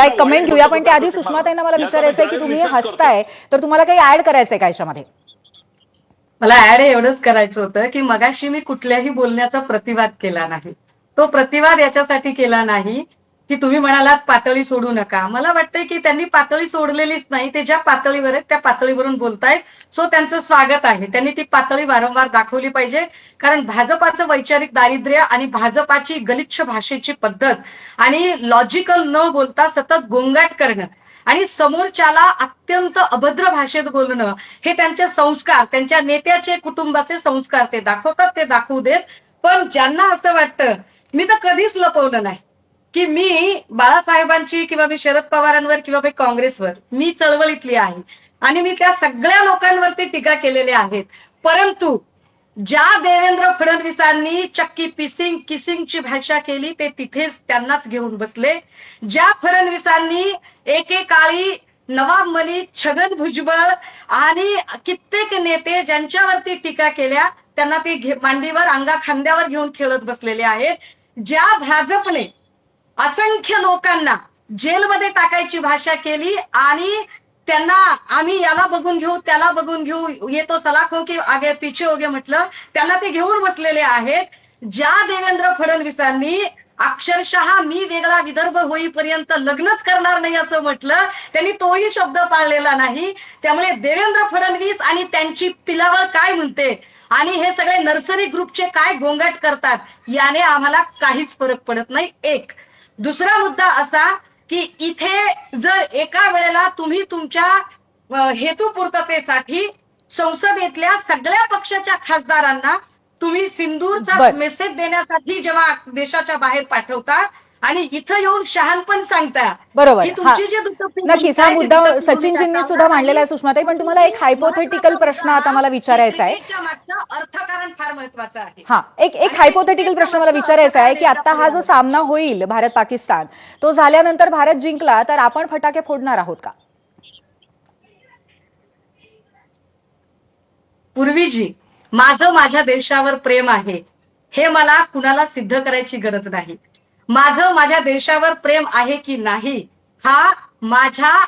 घेऊया एक कमेंट घेऊया. पण त्याआधी सुषमाताईंना मला विचारायचंय की तुम्ही हसताय तर तुम्हाला काही ऍड करायचंय का याच्यामध्ये? मला ऍड एवढंच करायचं होतं की मगाशी मी कुठल्याही बोलण्याचा प्रतिवाद केला नाही. तो प्रतिवाद याच्यासाठी केला नाही की तुम्ही म्हणालात पातळी सोडू नका. मला वाटतंय की त्यांनी पातळी सोडलेलीच नाही ते ज्या पातळीवर आहेत त्या पातळीवरून बोलतायत. सो त्यांचं स्वागत आहे. त्यांनी ती पातळी वारंवार दाखवली पाहिजे. कारण भाजपाचं वैचारिक दारिद्र्य आणि भाजपाची गलिच्छ भाषेची पद्धत आणि लॉजिकल न बोलता सतत गोंगाट करणं आणि समोरच्याला अत्यंत अभद्र भाषेत बोलणं हे त्यांचे संस्कार त्यांच्या नेत्याचे कुटुंबाचे संस्कार ते दाखवतात ते दाखवू देत. पण ज्यांना असं वाटतं मी तर कधीच लपवलं नाही. की मी बाळासाहेबांची किंवा मी शरद पवारांवर किंवा मी काँग्रेसवर मी चळवळीतली आहे. आणि मी त्या सगळ्या लोकांवरती टीका केलेल्या आहेत. परंतु ज्या देवेंद्र फडणवीसांनी चक्की पिसिंग किसिंगची भाषा केली ते तिथेच त्यांनाच घेऊन बसले. ज्या फडणवीसांनी एकेकाळी नवाब मलिक छगन भुजबळ आणि कित्येक नेते ज्यांच्यावरती टीका केल्या त्यांना ते मांडीवर अंगा खांद्यावर घेऊन खेळत बसलेले आहेत. ज्या भाजपने असंख्य लोकांना जेलमध्ये टाकायची भाषा केली आणि त्यांना आम्ही याला बघून घेऊ त्याला बघून घेऊ येतो सलाखो हो की आगे पिछे होगे म्हटलं त्यांना ते घेऊन बसलेले आहेत. ज्या देवेंद्र फडणवीसांनी अक्षरशः मी वेगळा विदर्भ होईपर्यंत लग्नच करणार नाही असं म्हटलं त्यांनी तोही शब्द पाळलेला नाही. त्यामुळे देवेंद्र फडणवीस आणि त्यांची पिलावळ काय म्हणते? आणि हे सगळे नर्सरी ग्रुपचे काय गोंगाट करतात? याने आम्हाला काहीच फरक पडत नाही. एक दुसरा मुद्दा असा की इथे जर एका वेळेला तुम्ही तुमच्या हेतुपूर्ततेसाठी संसदेतल्या सगळ्या पक्षाच्या खासदारांना तुम्ही सिंदूरचा. मेसेज देण्यासाठी जेव्हा देशाच्या बाहेर पाठवता आणि इथं येऊन शहाणपण सांगता. बरोबर. हा. नक्कीच. हा मुद्दा सचिनजींनी सुद्धा मांडलेला आहे सुषमाताई पण तुम्हाला एक हायपोथेटिकल प्रश्न आता मला विचारायचा आहे. अर्थकारण फार महत्वाचं आहे. हा. एक एक हायपोथेटिकल प्रश्न मला विचारायचा आहे की आता हा जो सामना होईल भारत पाकिस्तान तो झाल्यानंतर भारत जिंकला तर आपण फटाके फोडणार आहोत का? पूर्वीजी माझं माझ्या देशावर प्रेम आहे. हे मला कुणाला सिद्ध करायची गरज नाही. माझं माझ्या देशावर प्रेम आहे की नाही हा माझ्या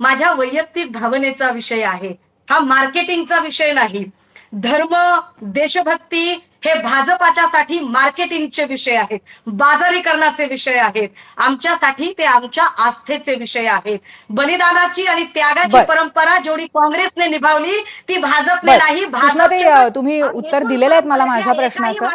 माझ्या वैयक्तिक भावनेचा विषय आहे. हा मार्केटिंगचा विषय नाही. धर्म देशभक्ती हे भाजपाच्यासाठी मार्केटिंगचे विषय आहेत बाजारीकरणाचे विषय आहेत आमच्यासाठी ते आमच्या आस्थेचे विषय आहेत बलिदानाची आणि त्यागाची. परंपरा जेवढी काँग्रेसने निभावली ती भाजपने. नाही अ, तुम्ही उत्तर दिलेलं आहेत मला माझ्या प्रश्नाचं.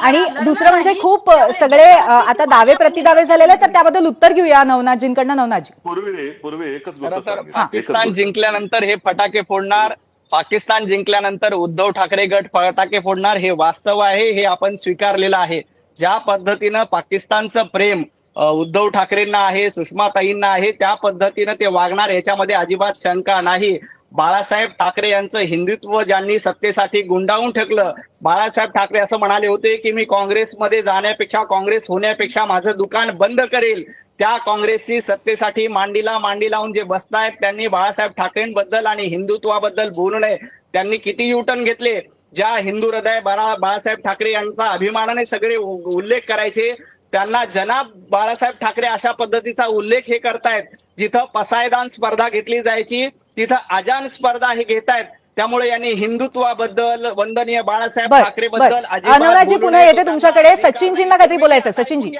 आणि दुसरं म्हणजे नाही. खूप सगळे आता दावे प्रतिदावे झालेले आहेत तर त्याबद्दल उत्तर घेऊया नवनाथजींकडनं नवनाथजी पूर्वी पूर्वी एकच पाकिस्तान. जिंकल्यानंतर हे फटाके फोडणार पाकिस्तान जिंकल्यानंतर उद्धव ठाकरे गट फटाके फोडणार हे वास्तव आहे हे आपण स्वीकारलेलं आहे. ज्या पद्धतीनं पाकिस्तानचं प्रेम उद्धव ठाकरेंना आहे सुषमाताईंना आहे त्या पद्धतीनं ते वागणार याच्यामध्ये अजिबात शंका नाही. बाळासाहेब ठाकरे यांचं हिंदुत्व ज्यांनी सत्तेसाठी गुंडाळून ठेकलं बाळासाहेब ठाकरे असं म्हणाले होते की मी काँग्रेसमध्ये जाण्यापेक्षा काँग्रेस होण्यापेक्षा माझं दुकान बंद करेल. त्या काँग्रेसची सत्तेसाठी मांडीला मांडी लावून जे बसतायत त्यांनी बाळासाहेब ठाकरेंबद्दल आणि हिंदुत्वाबद्दल बोलू नये. त्यांनी किती युटर्न घेतले? ज्या हिंदू हृदय बाळा बाळासाहेब ठाकरे यांचा अभिमानाने सगळे उल्लेख करायचे त्यांना जनाब बाळासाहेब ठाकरे अशा पद्धतीचा उल्लेख हे करतायत जिथं पसायदान स्पर्धा घेतली जायची तिथं अजान स्पर्धा हे घेतायत. त्यामुळे यांनी हिंदुत्वाबद्दल वंदनीय बाळासाहेब बर ठाकरे बर. बद्दल पुन्हा येते तुमच्याकडे. सचिनजींना काहीतरी बोलायचं सचिनजी.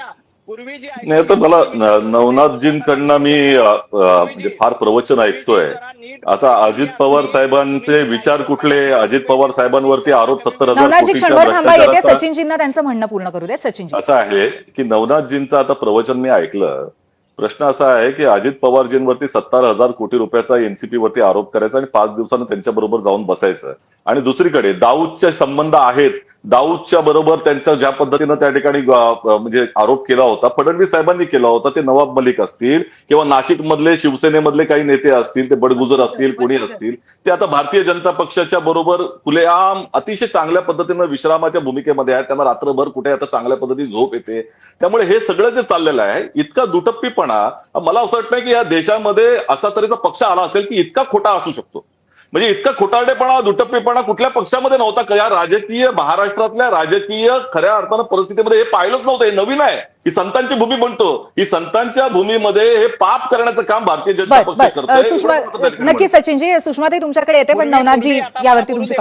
पूर्वी जी नाही तर मला नवनाथजींकडनं मी म्हणजे फार प्रवचन ऐकतोय. आता अजित पवार साहेबांचे विचार कुठले? अजित पवार साहेबांवरती आरोप सत्तर हजार सचिनजींना त्यांचं म्हणणं पूर्ण करू सचिनजी. असं आहे की नवनाथजींचं आता प्रवचन मी ऐकलं. प्रश्न असा आहे की अजित पवारजींवरती सत्तर हजार कोटी रुपयाचा एनसीपी वरती आरोप करायचा आणि पाच दिवसानं त्यांच्या बरोबर जाऊन बसायचं. आणि दुसरीकडे दाऊदचे संबंध आहेत दाऊदच्या बरोबर त्यांचा ज्या पद्धतीनं त्या ठिकाणी म्हणजे आरोप केला होता फडणवीस साहेबांनी केला होता ते नवाब मलिक असतील किंवा नाशिक मधले शिवसेनेमधले काही नेते असतील ते बडगुजर असतील कोणी असतील ते आता भारतीय जनता पक्षाच्या बरोबर खुलेआम अतिशय चांगल्या पद्धतीनं विश्रामाच्या भूमिकेमध्ये आहेत. त्यांना रात्रभर कुठे आता चांगल्या पद्धतीने झोप येते. त्यामुळे हे सगळं जे चाललेलं आहे इतका दुटप्पीपणा मला असं वाटतं की या देशामध्ये असा तऱ्हेचा पक्ष आला असेल की इतका खोटा असू शकतो. म्हणजे इतका खोटारडेपणा दुटप्पीपणा कुठल्या पक्षामध्ये नव्हता. या राजकीय महाराष्ट्रातल्या राजकीय खऱ्या अर्थानं परिस्थितीमध्ये हे पाहिलंच नव्हतं हे नवीन आहे. ही संतांची भूमी म्हणतो ही संतांच्या भूमीमध्ये हे पाप करण्याचं काम भारतीय जनता पक्ष ठिकाणी नक्की सचिनजी सुषमाताई तुमच्याकडे येते पण नवनाथजी यावरती तुमचं